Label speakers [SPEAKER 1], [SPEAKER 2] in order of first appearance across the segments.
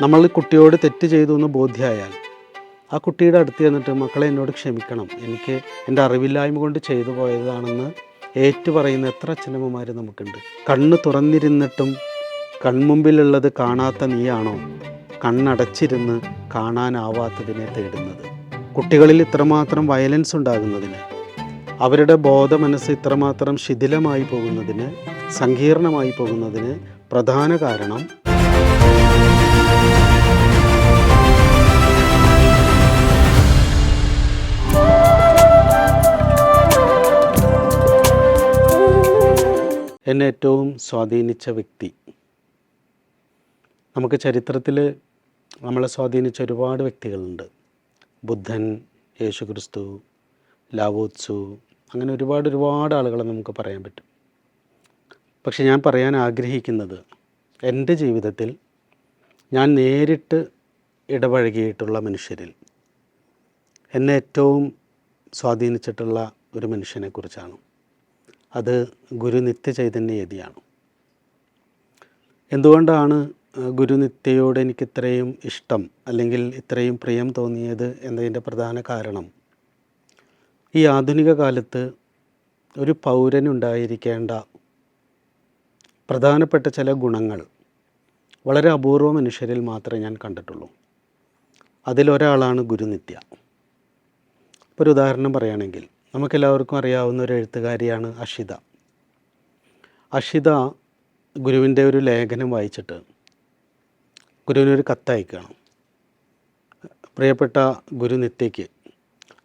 [SPEAKER 1] നമ്മൾ കുട്ടിയോട് തെറ്റ് ചെയ്തു എന്ന് ബോധ്യമായാൽ ആ കുട്ടിയുടെ അടുത്ത് ചെന്നിട്ട് മക്കളെ എന്നോട് ക്ഷമിക്കണം. എനിക്ക് എന്റെ അറിവില്ലായ്മ കൊണ്ട് ചെയ്തു പോയതാണെന്ന് ഏറ്റു പറയുന്ന എത്ര അച്ഛനമ്മമാർ നമുക്കുണ്ട്. കണ്ണ് തുറന്നിരുന്നിട്ടും കൺമുമ്പിലുള്ളത് കാണാത്ത നീയാണോ? കണ്ണടച്ചിരുന്ന് കാണാനാവാത്തതിനെ തേടുന്നത്. കുട്ടികളിൽ ഇത്രമാത്രം വയലൻസ് ഉണ്ടാകുന്നതിന് അവരുടെ ബോധ മനസ്സ് ഇത്രമാത്രം ശിഥിലമായി പോകുന്നതിന് സങ്കീർണമായി പോകുന്നതിന് പ്രധാന കാരണം എന്നെ ഏറ്റവും സ്വാധീനിച്ച വ്യക്തി. നമുക്ക് ചരിത്രത്തിൽ നമ്മളെ സ്വാധീനിച്ച ഒരുപാട് വ്യക്തികളുണ്ട്. ബുദ്ധൻ യേശുക്രിസ്തു ലാവോത്സു അങ്ങനെ ഒരുപാട് ഒരുപാട് ആളുകളെ നമുക്ക് പറയാൻ പറ്റും. പക്ഷെ ഞാൻ പറയാൻ ആഗ്രഹിക്കുന്നത് എന്റെ ജീവിതത്തിൽ ഞാൻ നേരിട്ട് ഇടപഴകിയിട്ടുള്ള മനുഷ്യരിൽ എന്നെ ഏറ്റവും സ്വാധീനിച്ചിട്ടുള്ള ഒരു മനുഷ്യനെക്കുറിച്ചാണ് അത് ഗുരു നിത്യചൈതന്യയതിയാണ് എന്തുകൊണ്ടാണ് ഗുരുനിത്യയോട് ഗുരു നിത്യയോട് എനിക്ക് ഇത്രയും ഇഷ്ടം അല്ലെങ്കിൽ ഇത്രയും പ്രിയം തോന്നിയത് എന്നതിന്റെ പ്രധാന കാരണം ഈ ആധുനിക കാലത്ത് ഒരു പൗരനുണ്ടായിരിക്കേണ്ട പ്രധാനപ്പെട്ട ചില ഗുണങ്ങൾ വളരെ അപൂർവ മനുഷ്യരിൽ മാത്രമേ ഞാൻ കണ്ടിട്ടുള്ളൂ. അതിലൊരാളാണ് ഗുരുനിത്യ ഒരു ഉദാഹരണം പറയുകയാണെങ്കിൽ നമുക്കെല്ലാവർക്കും അറിയാവുന്ന ഒരു എഴുത്തുകാരിയാണ് അഷിത. അഷിത ഗുരുവിന്റെ ഒരു ലേഖനം വായിച്ചിട്ട് ഗുരുവിനൊരു കത്തയക്കുകയാണ് പ്രിയപ്പെട്ട ഗുരു നിത്യയ്ക്ക്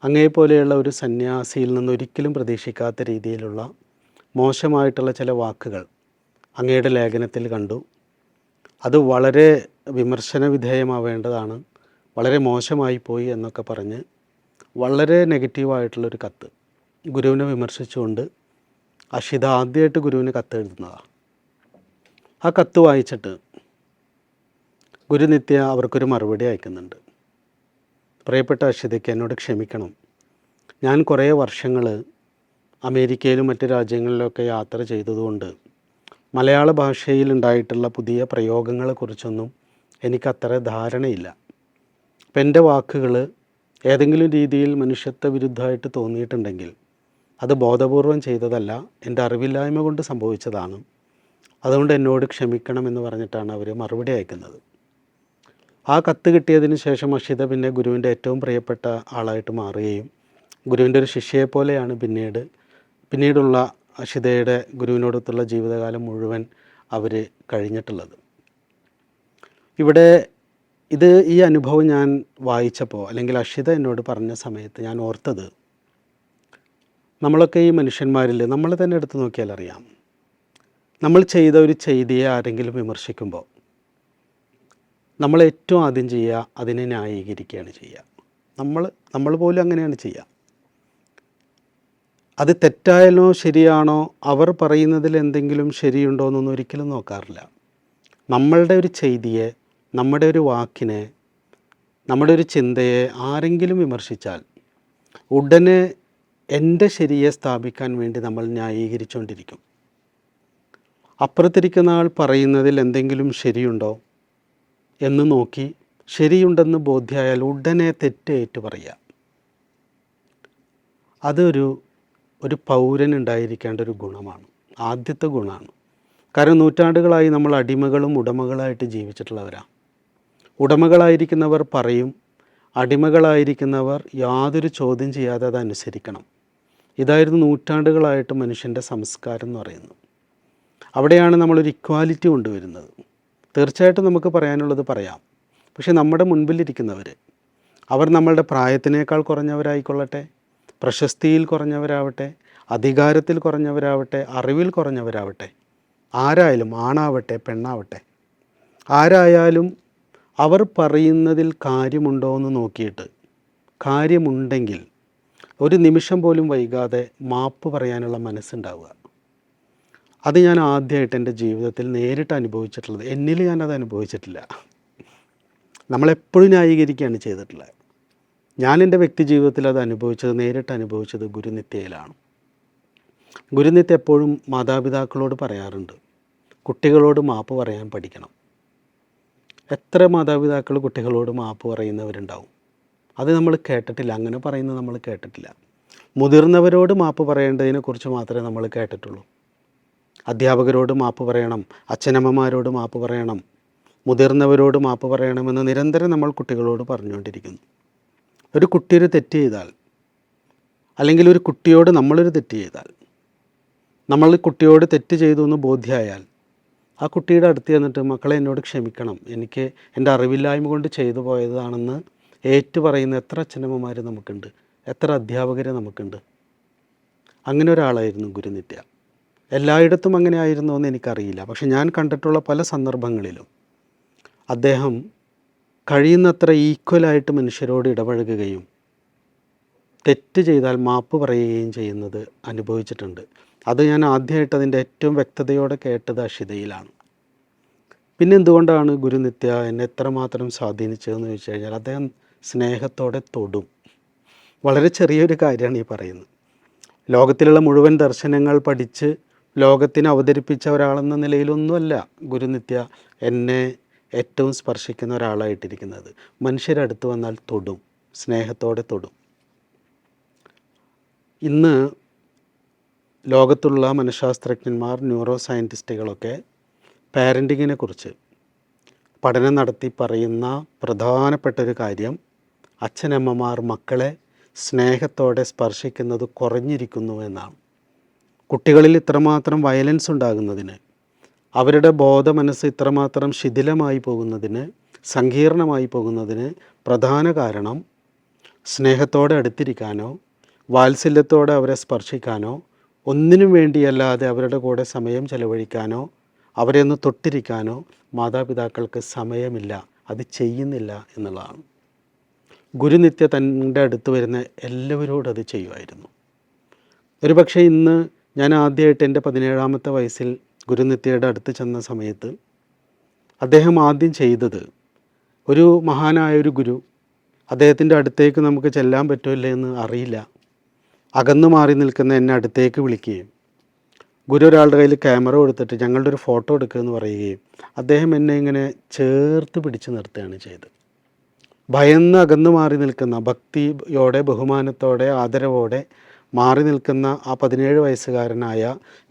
[SPEAKER 1] അങ്ങേപോലെയുള്ള ഒരു സന്യാസിയിൽ നിന്ന് ഒരിക്കലും പ്രതീക്ഷിക്കാത്ത രീതിയിലുള്ള മോശമായിട്ടുള്ള ചില വാക്കുകൾ അങ്ങയുടെ ലേഖനത്തിൽ കണ്ടു. അത് വളരെ വിമർശന വിധേയമാവേണ്ടതാണ് വളരെ മോശമായി പോയി എന്നൊക്കെ പറഞ്ഞ് വളരെ നെഗറ്റീവായിട്ടുള്ളൊരു കത്ത്. ഗുരുവിനെ വിമർശിച്ചുകൊണ്ട് അഷിത ആദ്യമായിട്ട് ഗുരുവിന് കത്തെഴുതുന്നതാണ് ആ കത്ത് വായിച്ചിട്ട് ഗുരുനിത്യ അവർക്കൊരു മറുപടി അയക്കുന്നുണ്ട്. പ്രിയപ്പെട്ട അഷിതയ്ക്ക് എന്നോട് ക്ഷമിക്കണം. ഞാൻ കുറേ വർഷങ്ങൾ അമേരിക്കയിലും മറ്റ് രാജ്യങ്ങളിലൊക്കെ യാത്ര ചെയ്തതുകൊണ്ട് മലയാള ഭാഷയിൽ ഉണ്ടായിട്ടുള്ള പുതിയ പ്രയോഗങ്ങളെക്കുറിച്ചൊന്നും എനിക്കത്ര ധാരണയില്ല. അപ്പം എന്റെ വാക്കുകൾ ഏതെങ്കിലും രീതിയിൽ മനുഷ്യത്വ വിരുദ്ധമായിട്ട് തോന്നിയിട്ടുണ്ടെങ്കിൽ അത് ബോധപൂർവം ചെയ്തതല്ല എന്റെ അറിവില്ലായ്മ കൊണ്ട് സംഭവിച്ചതാണ്. അതുകൊണ്ട് എന്നോട് ക്ഷമിക്കണം എന്ന് പറഞ്ഞിട്ടാണ് അവർ മറുപടി അയക്കുന്നത്. ആ കത്ത് കിട്ടിയതിന് ശേഷം അക്ഷിത പിന്നെ ഗുരുവിന്റെ ഏറ്റവും പ്രിയപ്പെട്ട ആളായിട്ട് മാറുകയും ഗുരുവിന്റെ ഒരു ശിഷ്യയെ പോലെയാണ് പിന്നീട് പിന്നീടുള്ള അക്ഷിതയുടെ ഗുരുവിനോടൊത്തുള്ള ജീവിതകാലം മുഴുവൻ അവർ കഴിഞ്ഞിട്ടുള്ളത്. ഇവിടെ ഇത് ഈ അനുഭവം ഞാൻ വായിച്ചപ്പോൾ അല്ലെങ്കിൽ അക്ഷിത എന്നോട് പറഞ്ഞ സമയത്ത് ഞാൻ ഓർത്തത് നമ്മളൊക്കെ ഈ മനുഷ്യന്മാരിൽ നമ്മൾ തന്നെ എടുത്തു നോക്കിയാൽ അറിയാം. നമ്മൾ ചെയ്ത ഒരു ചെയ്തിയെ ആരെങ്കിലും വിമർശിക്കുമ്പോൾ നമ്മൾ ഏറ്റവും ആദ്യം ചെയ്യുക അതിനെ ന്യായീകരിക്കുകയാണ് ചെയ്യുക. നമ്മൾ നമ്മൾ പോലും അങ്ങനെയാണ് ചെയ്യുക. അത് തെറ്റായാലോ ശരിയാണോ? അവർ പറയുന്നതിൽ എന്തെങ്കിലും ശരിയുണ്ടോ എന്നൊന്നും ഒരിക്കലും നോക്കാറില്ല. നമ്മളുടെ ഒരു ചെയ്തിയെ നമ്മുടെ ഒരു വാക്കിനെ നമ്മുടെ ഒരു ചിന്തയെ ആരെങ്കിലും വിമർശിച്ചാൽ ഉടനെ എന്റെ ശരിയെ സ്ഥാപിക്കാൻ വേണ്ടി നമ്മൾ ന്യായീകരിച്ചുകൊണ്ടിരിക്കും. അപ്പുറത്തിരിക്കുന്ന ആൾ പറയുന്നതിൽ എന്തെങ്കിലും ശരിയുണ്ടോ? എന്ന് നോക്കി ശരിയുണ്ടെന്ന് ബോധ്യമായാൽ ഉടനെ തെറ്റേറ്റ് പറയുക. അതൊരു ഒരു പൗരനുണ്ടായിരിക്കേണ്ട ഒരു ഗുണമാണ്. ആദ്യത്തെ ഗുണമാണ്. കാരണം നൂറ്റാണ്ടുകളായി നമ്മൾ അടിമകളും ഉടമകളായിട്ട് ജീവിച്ചിട്ടുള്ളവരാണ്. ഉടമകളായിരിക്കുന്നവർ പറയും അടിമകളായിരിക്കുന്നവർ യാതൊരു ചോദ്യം ചെയ്യാതെ അത് അനുസരിക്കണം ഇതായിരുന്നു നൂറ്റാണ്ടുകളായിട്ട് മനുഷ്യന്റെ സംസ്കാരം എന്ന് പറയുന്നത്. അവിടെയാണ് നമ്മളൊരു ഇക്വാലിറ്റി കൊണ്ടുവരുന്നത്. തീർച്ചയായിട്ടും നമുക്ക് പറയാനുള്ളത് പറയാം. പക്ഷേ നമ്മുടെ മുൻപിലിരിക്കുന്നവർ അവർ നമ്മളുടെ പ്രായത്തിനേക്കാൾ കുറഞ്ഞവരായിക്കൊള്ളട്ടെ പ്രശസ്തിയിൽ കുറഞ്ഞവരാവട്ടെ അധികാരത്തിൽ കുറഞ്ഞവരാവട്ടെ അറിവിൽ കുറഞ്ഞവരാവട്ടെ ആരായാലും ആണാവട്ടെ പെണ്ണാവട്ടെ ആരായാലും അവർ പറയുന്നതിൽ കാര്യമുണ്ടോ എന്ന് നോക്കിയിട്ട് കാര്യമുണ്ടെങ്കിൽ ഒരു നിമിഷം പോലും വൈകാതെ മാപ്പ് പറയാനുള്ള മനസ്സുണ്ടാവുക. അത് ഞാൻ ആദ്യമായിട്ട് എന്റെ ജീവിതത്തിൽ നേരിട്ട് അനുഭവിച്ചിട്ടുള്ളത്. എന്നിൽ ഞാനത് അനുഭവിച്ചിട്ടില്ല. നമ്മളെപ്പോഴും ന്യായീകരിക്കുകയാണ് ചെയ്തിട്ടുള്ളത്. ഞാൻ എന്റെ വ്യക്തി ജീവിതത്തിൽ അത് അനുഭവിച്ചത് നേരിട്ട് അനുഭവിച്ചത് ഗുരുനിത്യയിലാണ്. ഗുരുനിത്യ എപ്പോഴും മാതാപിതാക്കളോട് പറയാറുണ്ട്. കുട്ടികളോട് മാപ്പ് പറയാൻ പഠിക്കണം. എത്ര മാതാപിതാക്കൾ കുട്ടികളോട് മാപ്പ് പറയുന്നവരുണ്ടാവും? അത് നമ്മൾ കേട്ടിട്ടില്ല. അങ്ങനെ പറയുന്നത് നമ്മൾ കേട്ടിട്ടില്ല. മുതിർന്നവരോട് മാപ്പ് പറയേണ്ടതിനെക്കുറിച്ച് മാത്രമേ നമ്മൾ കേട്ടിട്ടുള്ളൂ. അധ്യാപകരോട് മാപ്പ് പറയണം. അച്ഛനമ്മമാരോട് മാപ്പ് പറയണം. മുതിർന്നവരോട് മാപ്പ് പറയണമെന്ന് നിരന്തരം നമ്മൾ കുട്ടികളോട് പറഞ്ഞുകൊണ്ടിരിക്കുന്നു. ഒരു കുട്ടി ഒരു തെറ്റ് ചെയ്താൽ അല്ലെങ്കിൽ ഒരു കുട്ടിയോട് നമ്മളൊരു തെറ്റ് ചെയ്താൽ നമ്മൾ കുട്ടിയോട് തെറ്റ് ചെയ്തു എന്ന് ബോധ്യമായാൽ ആ കുട്ടിയുടെ അടുത്ത് ചെന്നിട്ട് മക്കളെ എന്നോട് ക്ഷമിക്കണം. എനിക്ക് എന്റെ അറിവില്ലായ്മ കൊണ്ട് ചെയ്തു പോയതാണെന്ന് ഏറ്റു പറയുന്ന എത്ര അച്ഛനമ്മമാർ നമുക്കുണ്ട് എത്ര അധ്യാപകരെ നമുക്കുണ്ട്. അങ്ങനെ ഒരാളായിരുന്നു ഗുരുനിത്യ. എല്ലായിടത്തും അങ്ങനെ ആയിരുന്നു എന്ന് എനിക്കറിയില്ല. പക്ഷെ ഞാൻ കണ്ടിട്ടുള്ള പല സന്ദർഭങ്ങളിലും അദ്ദേഹം കഴിയുന്നത്ര ഈക്വലായിട്ട് മനുഷ്യരോട് ഇടപഴകുകയും തെറ്റ് ചെയ്താൽ മാപ്പ് പറയുകയും ചെയ്യുന്നത് അനുഭവിച്ചിട്ടുണ്ട്. അത് ഞാൻ ആദ്യമായിട്ട് അതിന്റെ ഏറ്റവും വ്യക്തതയോടെ കേട്ടത് അഷിതയിലാണ് പിന്നെ എന്തുകൊണ്ടാണ് ഗുരുനിത്യ എന്നെ എത്രമാത്രം സ്വാധീനിച്ചതെന്ന് ചോദിച്ചു കഴിഞ്ഞാൽ അദ്ദേഹം സ്നേഹത്തോടെ തൊടും. വളരെ ചെറിയൊരു കാര്യമാണ് ഈ പറയുന്നത്. ലോകത്തിലുള്ള മുഴുവൻ ദർശനങ്ങൾ പഠിച്ച് ലോകത്തിന് അവതരിപ്പിച്ച ഒരാളെന്ന നിലയിലൊന്നുമല്ല ഗുരുനിത്യ എന്നെ ഏറ്റവും സ്പർശിക്കുന്ന ഒരാളായിട്ടിരിക്കുന്നത്. മനുഷ്യരടുത്ത് വന്നാൽ തൊടും സ്നേഹത്തോടെ തൊടും. ഇന്ന് ലോകത്തുള്ള മനഃശാസ്ത്രജ്ഞന്മാർ ന്യൂറോ സയന്റിസ്റ്റുകളൊക്കെ പാരന്റിങ്ങിനെ കുറിച്ച് പഠനം നടത്തി പറയുന്ന പ്രധാനപ്പെട്ട ഒരു കാര്യം അച്ഛനമ്മമാർ മക്കളെ സ്നേഹത്തോടെ സ്പർശിക്കുന്നത് കുറഞ്ഞിരിക്കുന്നു എന്നാണ്. കുട്ടികളിൽ ഇത്രമാത്രം വയലൻസ് ഉണ്ടാകുന്നതിന് അവരുടെ ബോധ മനസ്സ് ഇത്രമാത്രം ശിഥിലമായി പോകുന്നതിന് സങ്കീർണമായി പോകുന്നതിന് പ്രധാന കാരണം സ്നേഹത്തോടെ അടുത്തിരിക്കാനോ വാത്സല്യത്തോടെ അവരെ സ്പർശിക്കാനോ ഒന്നിനും വേണ്ടിയല്ലാതെ അവരുടെ കൂടെ സമയം ചെലവഴിക്കാനോ അവരെ ഒന്ന് തൊട്ടിരിക്കാനോ മാതാപിതാക്കൾക്ക് സമയമില്ല അത് ചെയ്യുന്നില്ല എന്നുള്ളതാണ്. ഗുരുനിത്യ തന്റെ അടുത്ത് വരുന്ന എല്ലാവരോടും അത് ചെയ്യുമായിരുന്നു. ഒരുപക്ഷെ ഇന്ന് ഞാൻ ആദ്യമായിട്ട് എന്റെ പതിനേഴാമത്തെ വയസ്സിൽ ഗുരുനിത്യയുടെ അടുത്ത് ചെന്ന സമയത്ത് അദ്ദേഹം ആദ്യം ചെയ്തത് ഒരു മഹാനായ ഒരു ഗുരു അദ്ദേഹത്തിന്റെ അടുത്തേക്ക് നമുക്ക് ചെല്ലാൻ പറ്റുമല്ലേ എന്ന് അറിയില്ല. അകന്നു മാറി നിൽക്കുന്ന എന്നെ അടുത്തേക്ക് വിളിക്കുകയും ഗുരു ഒരാളുടെ കയ്യിൽ ക്യാമറ കൊടുത്തിട്ട് ഞങ്ങളുടെ ഒരു ഫോട്ടോ എടുക്കുക എന്ന് പറയുകയും അദ്ദേഹം എന്നെ ഇങ്ങനെ ചേർത്ത് പിടിച്ച് നിർത്തുകയാണ് ചെയ്തത്. ഭയന്ന് അകന്നു മാറി നിൽക്കുന്ന ഭക്തിയോടെ ബഹുമാനത്തോടെ ആദരവോടെ മാറി നിൽക്കുന്ന ആ പതിനേഴ് വയസ്സുകാരനായ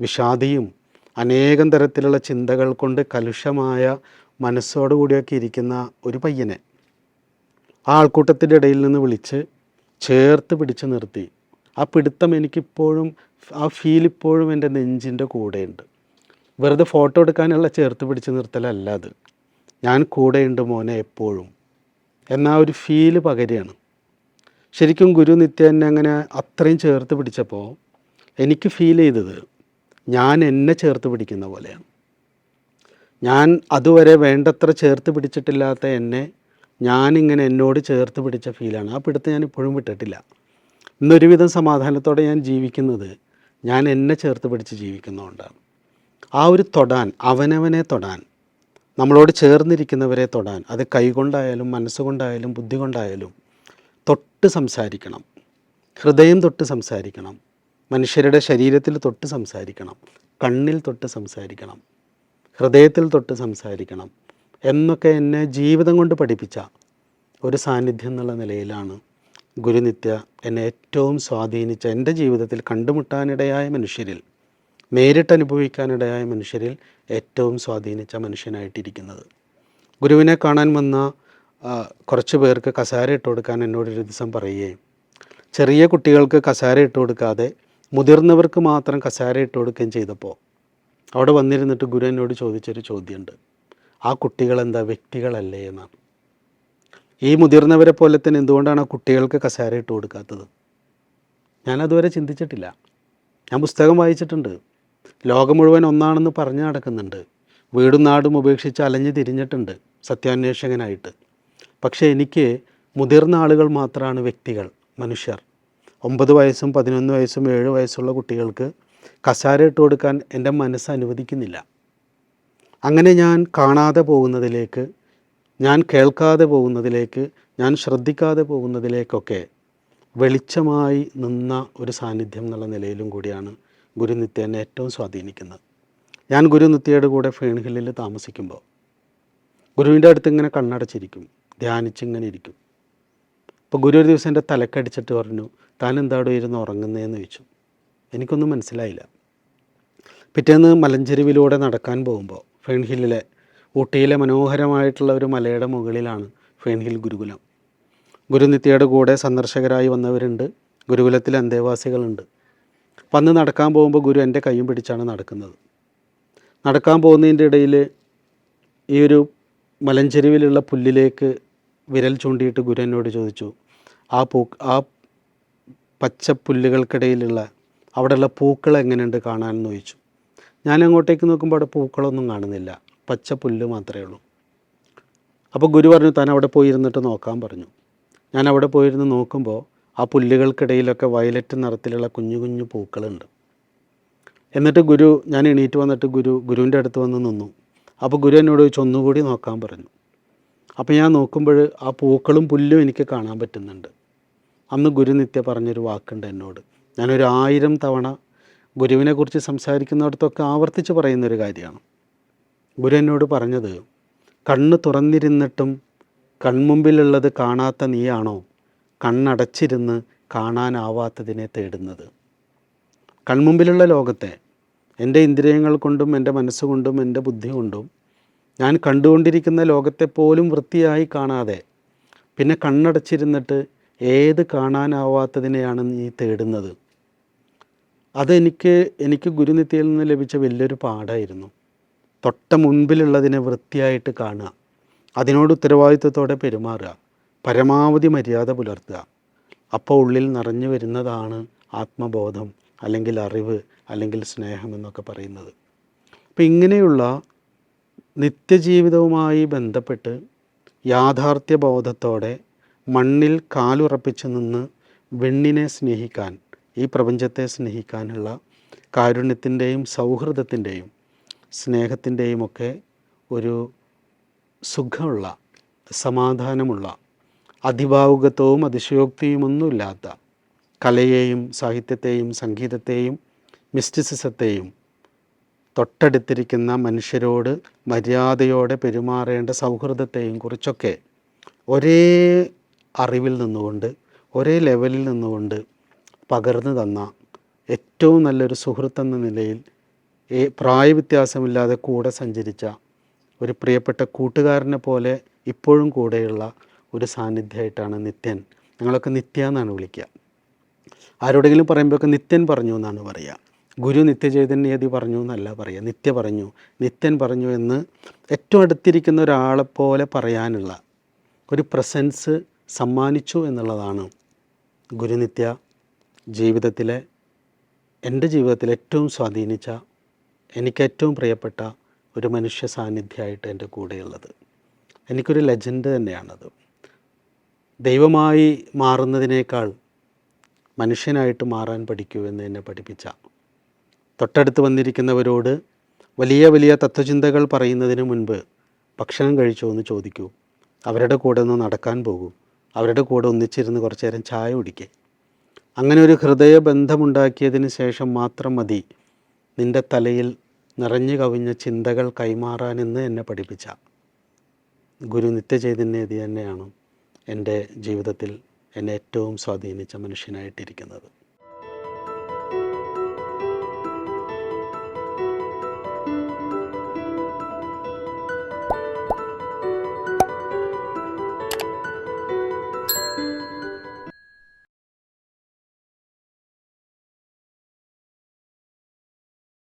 [SPEAKER 1] വിഷാദിയും അനേകം തരത്തിലുള്ള ചിന്തകൾ കൊണ്ട് കലുഷമായ മനസ്സോടുകൂടിയൊക്കെ ഇരിക്കുന്ന ഒരു പയ്യനെ ആ ആൾക്കൂട്ടത്തിന്റെ ഇടയിൽ നിന്ന് വിളിച്ച് ചേർത്ത് പിടിച്ചു നിർത്തി. ആ പിടുത്തം എനിക്കിപ്പോഴും ആ ഫീൽ ഇപ്പോഴും എന്റെ നെഞ്ചിന്റെ കൂടെയുണ്ട്. വെറുതെ ഫോട്ടോ എടുക്കാനുള്ള ചേർത്ത് പിടിച്ചു നിർത്തലല്ല അത്. ഞാൻ കൂടെയുണ്ട് മോനെ എപ്പോഴും. എന്നാ ഒരു ഫീൽ പകരുകയാണ്. ശരിക്കും ഗുരു നിത്യ എന്നെ അങ്ങനെ അത്രയും ചേർത്ത് പിടിച്ചപ്പോൾ എനിക്ക് ഫീൽ ചെയ്തത് ഞാൻ എന്നെ ചേർത്ത് പിടിക്കുന്ന പോലെയാണ്. ഞാൻ അതുവരെ വേണ്ടത്ര ചേർത്ത് പിടിച്ചിട്ടില്ലാത്ത എന്നെ ഞാനിങ്ങനെ എന്നോട് ചേർത്ത് പിടിച്ച ഫീലാണ് ആ പിടുത്തം ഞാൻ ഇപ്പോഴും വിട്ടിട്ടില്ല. ഇന്നൊരുവിധം സമാധാനത്തോടെ ഞാൻ ജീവിക്കുന്നത് ഞാൻ എന്നെ ചേർത്ത് പിടിച്ച് ജീവിക്കുന്നതുകൊണ്ടാണ് ആ ഒരു തൊടാൻ അവനവനെ തൊടാൻ നമ്മളോട് ചേർന്നിരിക്കുന്നവരെ തൊടാൻ അത് കൈകൊണ്ടായാലും മനസ്സുകൊണ്ടായാലും ബുദ്ധി കൊണ്ടായാലും തൊട്ട് സംസാരിക്കണം. ഹൃദയം തൊട്ട് സംസാരിക്കണം. മനുഷ്യരുടെ ശരീരത്തിൽ തൊട്ട് സംസാരിക്കണം. കണ്ണിൽ തൊട്ട് സംസാരിക്കണം. ഹൃദയത്തിൽ തൊട്ട് സംസാരിക്കണം. എന്നൊക്കെ എന്നെ ജീവിതം കൊണ്ട് പഠിപ്പിച്ച ഒരു സാന്നിധ്യം എന്നുള്ള നിലയിലാണ് ഗുരുനിത്യ എന്നെ ഏറ്റവും സ്വാധീനിച്ച എന്റെ ജീവിതത്തിൽ കണ്ടുമുട്ടാനിടയായ മനുഷ്യരിൽ നേരിട്ട് അനുഭവിക്കാനിടയായ മനുഷ്യരിൽ ഏറ്റവും സ്വാധീനിച്ച മനുഷ്യനായിട്ടിരിക്കുന്നത്. ഗുരുവിനെ കാണാൻ വന്ന കുറച്ച് പേർക്ക് കസാര ഇട്ട് കൊടുക്കാൻ എന്നോടൊരു ദിവസം പറയുകയും ചെറിയ കുട്ടികൾക്ക് കസാര ഇട്ട് കൊടുക്കാതെ മുതിർന്നവർക്ക് മാത്രം കസാര ഇട്ട് കൊടുക്കുകയും ചെയ്തപ്പോൾ അവിടെ വന്നിരുന്നിട്ട് ഗുരു എന്നോട് ചോദിച്ചൊരു ചോദ്യമുണ്ട്. ആ കുട്ടികളെന്താ വ്യക്തികളല്ലേ എന്നാണ്. ഈ മുതിർന്നവരെ പോലെ തന്നെ എന്തുകൊണ്ടാണ് ആ കുട്ടികൾക്ക് കസാര ഇട്ട് കൊടുക്കാത്തത്? ഞാനതുവരെ ചിന്തിച്ചിട്ടില്ല. ഞാൻ പുസ്തകം വായിച്ചിട്ടുണ്ട്. ലോകം മുഴുവൻ ഒന്നാണെന്ന് പറഞ്ഞു നടക്കുന്നുണ്ട്. വീടും നാടും ഉപേക്ഷിച്ച് അലഞ്ഞു തിരിഞ്ഞിട്ടുണ്ട് സത്യാന്വേഷകനായിട്ട്. പക്ഷേ എനിക്ക് മുതിർന്ന ആളുകൾ മാത്രമാണ് വ്യക്തികൾ മനുഷ്യർ. ഒമ്പത് വയസ്സും പതിനൊന്ന് വയസ്സും ഏഴ് വയസ്സുള്ള കുട്ടികൾക്ക് കസാര ഇട്ട് കൊടുക്കാൻ എന്റെ മനസ്സ് അനുവദിക്കുന്നില്ല. അങ്ങനെ ഞാൻ കാണാതെ പോകുന്നതിലേക്ക് ഞാൻ കേൾക്കാതെ പോകുന്നതിലേക്ക് ഞാൻ ശ്രദ്ധിക്കാതെ പോകുന്നതിലേക്കൊക്കെ വെളിച്ചമായി നിന്ന ഒരു സാന്നിധ്യം എന്നുള്ള നിലയിലും കൂടിയാണ് ഗുരുനിത്യ എന്നെ ഏറ്റവും സ്വാധീനിക്കുന്നത്. ഞാൻ ഗുരുനിത്യയുടെ കൂടെ ഫേൺ ഹില്ലിൽ താമസിക്കുമ്പോൾ ഗുരുവിന്റെ അടുത്ത് ഇങ്ങനെ കണ്ണടച്ചിരിക്കും ധ്യാനിച്ചിങ്ങനെ ഇരിക്കും. അപ്പോൾ ഗുരു ഒരു ദിവസം എന്റെ തലക്കടിച്ചിട്ട് പറഞ്ഞു താൻ എന്താടോ ഇരുന്ന് ഉറങ്ങുന്നതെന്ന് ചോദിച്ചു. എനിക്കൊന്നും മനസ്സിലായില്ല. പിറ്റേന്ന് മലഞ്ചെരുവിലൂടെ നടക്കാൻ പോകുമ്പോൾ ഫേൺ ഹില്ലിലെ ഊട്ടിയിലെ മനോഹരമായിട്ടുള്ള ഒരു മലയുടെ മുകളിലാണ് ഫേൺ ഹിൽ ഗുരുകുലം. ഗുരുനിത്യയുടെ കൂടെ സന്ദർശകരായി വന്നവരുണ്ട് ഗുരുകുലത്തിലെ അന്തേവാസികളുണ്ട്. അന്ന് നടക്കാൻ പോകുമ്പോൾ ഗുരു എന്റെ കൈയും പിടിച്ചാണ് നടക്കുന്നത്. നടക്കാൻ പോകുന്നതിന്റെ ഇടയിൽ ഈ ഒരു മലഞ്ചെരുവിലുള്ള പുല്ലിലേക്ക് വിരൽ ചൂണ്ടിയിട്ട് ഗുരു എന്നോട് ചോദിച്ചു ആ പൂ ആ പച്ച പുല്ലുകൾക്കിടയിലുള്ള അവിടെയുള്ള പൂക്കൾ എങ്ങനെയുണ്ട് കാണാനെന്ന് ചോദിച്ചു. ഞാൻ അങ്ങോട്ടേക്ക് നോക്കുമ്പോൾ അവിടെ പൂക്കളൊന്നും കാണുന്നില്ല പച്ച പുല്ല് മാത്രമേ ഉള്ളൂ. അപ്പോൾ ഗുരു പറഞ്ഞു താൻ അവിടെ പോയിരുന്നിട്ട് നോക്കാൻ പറഞ്ഞു. ഞാൻ അവിടെ പോയിരുന്ന് നോക്കുമ്പോൾ ആ പുല്ലുകൾക്കിടയിലൊക്കെ വയലറ്റ് നിറത്തിലുള്ള കുഞ്ഞു കുഞ്ഞു പൂക്കളുണ്ട്. എന്നിട്ട് ഗുരു ഞാൻ എണീറ്റ് വന്നിട്ട് ഗുരു ഗുരുവിന്റെ അടുത്ത് വന്ന് നിന്നു. അപ്പോൾ ഗുരു എന്നോട് ചോദിച്ചു ഒന്നുകൂടി നോക്കാൻ പറഞ്ഞു. അപ്പോൾ ഞാൻ നോക്കുമ്പോൾ ആ പൂക്കളും പുല്ലും എനിക്ക് കാണാൻ പറ്റുന്നുണ്ട്. അന്ന് ഗുരു നിത്യ പറഞ്ഞൊരു വാക്കുണ്ട് എന്നോട്. ഞാനൊരു ആയിരം തവണ ഗുരുവിനെക്കുറിച്ച് സംസാരിക്കുന്നിടത്തൊക്കെ ആവർത്തിച്ച് പറയുന്നൊരു കാര്യമാണ്. ഗുരു എന്നോട് പറഞ്ഞത് കണ്ണ് തുറന്നിരുന്നിട്ടും കൺമുമ്പിലുള്ളത് കാണാത്ത നീയാണോ? കണ്ണടച്ചിരുന്ന് കാണാനാവാത്തതിനെ തേടുന്നത്. കൺമുമ്പിലുള്ള ലോകത്തെ എന്റെ ഇന്ദ്രിയങ്ങൾ കൊണ്ടും എന്റെ മനസ്സുകൊണ്ടും എന്റെ ബുദ്ധി കൊണ്ടും ഞാൻ കണ്ടുകൊണ്ടിരിക്കുന്ന ലോകത്തെ പോലും വൃത്തിയായി കാണാതെ പിന്നെ കണ്ണടച്ചിരുന്നിട്ട് ഏത് കാണാനാവാത്തതിനെയാണ് നീ തേടുന്നത്? അതെനിക്ക് എനിക്ക് ഗുരുനിത്യയിൽ നിന്ന് ലഭിച്ച വലിയൊരു പാഠമായിരുന്നു തൊട്ട മുൻപിലുള്ളതിനെ വൃത്തിയായിട്ട് കാണുക. അതിനോട് ഉത്തരവാദിത്വത്തോടെ പെരുമാറുക. പരമാവധി മര്യാദ പുലർത്തുക. അപ്പോൾ ഉള്ളിൽ നിറഞ്ഞു വരുന്നതാണ് ആത്മബോധം അല്ലെങ്കിൽ അറിവ് അല്ലെങ്കിൽ സ്നേഹം എന്നൊക്കെ പറയുന്നത്. അപ്പം ഇങ്ങനെയുള്ള നിത്യജീവിതവുമായി ബന്ധപ്പെട്ട് യാഥാർത്ഥ്യ ബോധത്തോടെ മണ്ണിൽ കാലുറപ്പിച്ചു നിന്ന് വെണ്ണിനെ സ്നേഹിക്കാൻ ഈ പ്രപഞ്ചത്തെ സ്നേഹിക്കാനുള്ള കാരുണ്യത്തിന്റെയും സൗഹൃദത്തിന്റെയും സ്നേഹത്തിന്റെയും ഒക്കെ ഒരു സുഖമുള്ള സമാധാനമുള്ള അതിഭാവുകത്വവും അതിശയോക്തിയുമൊന്നുമില്ലാത്ത കലയെയും സാഹിത്യത്തെയും സംഗീതത്തെയും മിസ്റ്റിസിസത്തെയും തൊട്ടടുത്തിരിക്കുന്ന മനുഷ്യരോട് മര്യാദയോടെ പെരുമാറേണ്ട സൗഹൃദത്തെയും കുറിച്ചൊക്കെ ഒരേ അറിവിൽ നിന്നുകൊണ്ട് ഒരേ ലെവലിൽ നിന്നുകൊണ്ട് പകർന്നു തന്ന ഏറ്റവും നല്ലൊരു സുഹൃത്തെന്ന നിലയിൽ ഏ പ്രായവ്യത്യാസമില്ലാതെ കൂടെ സഞ്ചരിച്ച ഒരു പ്രിയപ്പെട്ട കൂട്ടുകാരനെ പോലെ ഇപ്പോഴും കൂടെയുള്ള ഒരു സാന്നിധ്യമായിട്ടാണ് നിത്യൻ. ഞങ്ങളൊക്കെ നിത്യ എന്നാണ് വിളിക്കുക. ആരോടെങ്കിലും പറയുമ്പോഴൊക്കെ നിത്യൻ പറഞ്ഞു എന്നാണ് പറയുക. ഗുരു നിത്യചൈതന്യതി പറഞ്ഞു എന്നല്ല പറയുക. നിത്യ പറഞ്ഞു. നിത്യൻ പറഞ്ഞു എന്ന് ഏറ്റവും അടുത്തിരിക്കുന്ന ഒരാളെപ്പോലെ പറയാനുള്ള ഒരു പ്രസൻസ് സമ്മാനിച്ചു എന്നുള്ളതാണ് ഗുരുനിത്യ ജീവിതത്തിലെ എന്റെ ജീവിതത്തിൽ ഏറ്റവും സ്വാധീനിച്ച എനിക്ക് ഏറ്റവും പ്രിയപ്പെട്ട ഒരു മനുഷ്യ സാന്നിധ്യമായിട്ട് എന്റെ കൂടെയുള്ളത്. എനിക്കൊരു ലെജൻഡ് തന്നെയാണത്. ദൈവമായി മാറുന്നതിനേക്കാൾ മനുഷ്യനായിട്ട് മാറാൻ പഠിക്കൂ എന്ന് എന്നെ പഠിപ്പിച്ച. തൊട്ടടുത്ത് വന്നിരിക്കുന്നവരോട് വലിയ വലിയ തത്വചിന്തകൾ പറയുന്നതിന് മുൻപ് ഭക്ഷണം കഴിച്ചോ എന്ന് ചോദിക്കൂ. അവരുടെ കൂടെ ഒന്ന് നടക്കാൻ പോകൂ. അവരുടെ കൂടെ ഒന്നിച്ചിരുന്ന് കുറച്ചു നേരം ചായ കുടിക്കേ. അങ്ങനെ ഒരു ഹൃദയബന്ധമുണ്ടാക്കിയതിന് ശേഷം മാത്രം മതി നിന്റെ തലയിൽ നിറഞ്ഞു കവിഞ്ഞ ചിന്തകൾ കൈമാറാനെന്ന് എന്നെ പഠിപ്പിച്ച. ഗുരു നിത്യചൈതന്യതി തന്നെയാണ്. എന്റെ ജീവിതത്തിൽ എന്നെ ഏറ്റവും സ്വാധീനിച്ച മനുഷ്യനായിട്ടിരിക്കുന്നത്.